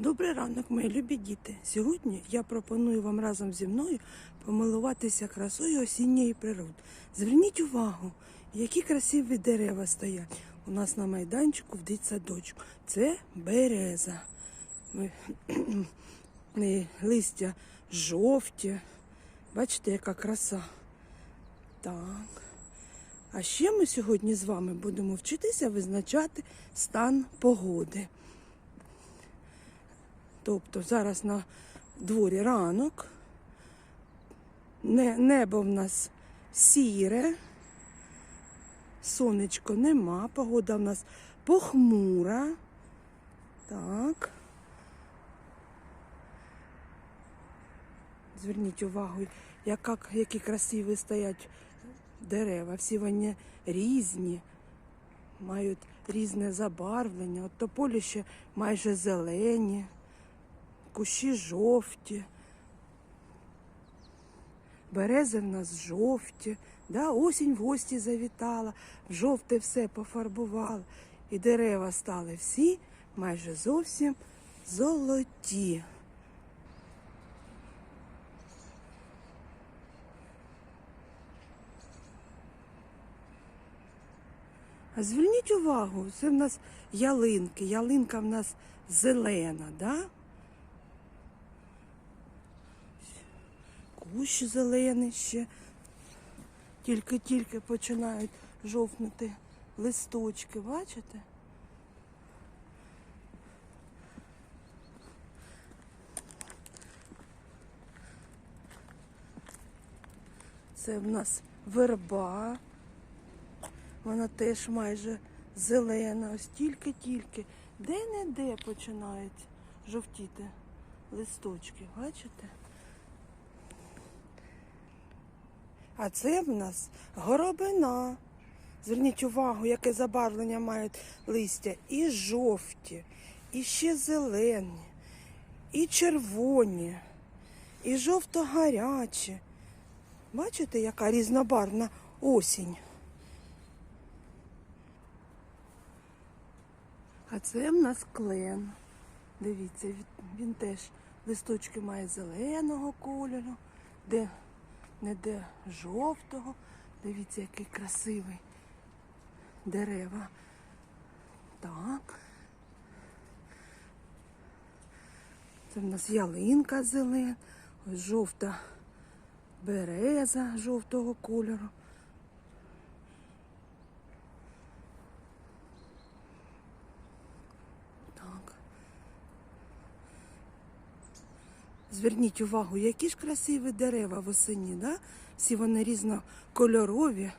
Добрий ранок, мої любі діти. Сьогодні я пропоную вам разом зі мною помилуватися красою осінньої природи. Зверніть увагу, які красиві дерева стоять у нас на майданчику в дитсадочку. Це береза. Листя жовті. Бачите, яка краса. Так. А ще ми сьогодні з вами будемо вчитися визначати стан погоди. Тобто зараз на дворі ранок, небо в нас сіре, сонечко нема, погода в нас похмура. Так. Зверніть увагу, яка, які красиві стоять дерева. Всі вони різні, мають різне забарвлення. От тополі ще майже зелені кущі жовті, берези в нас жовті, да, осінь в гості завітала, в жовте все пофарбувала, і дерева стали всі майже зовсім золоті. А зверніть увагу, це в нас ялинки, ялинка в нас зелена, да? Кущ зелений ще. Тільки-тільки починають жовтнути листочки, бачите? Це в нас верба. Вона теж майже зелена, ось тільки-тільки. Де-не-де починають жовтіти листочки, бачите? А це в нас горобина. Зверніть увагу, яке забарвлення мають листя. І жовті, і ще зелені, і червоні, і жовто-гарячі. Бачите, яка різнобарвна осінь. А це в нас клен. Дивіться, він, теж листочки має зеленого кольору, де не де жовтого. Дивіться, який красивий дерева. Так. Це в нас ялинка зелена, ось жовта береза жовтого кольору. Так. Зверніть увагу, які ж красиві дерева восені, да? Всі вони різнокольорові,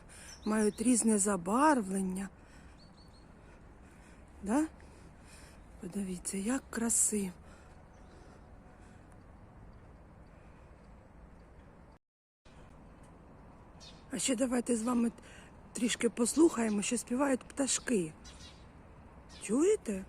мають різне забарвлення. Да? Подивіться, як красиво. А ще давайте з вами трішки послухаємо, що співають пташки. Чуєте?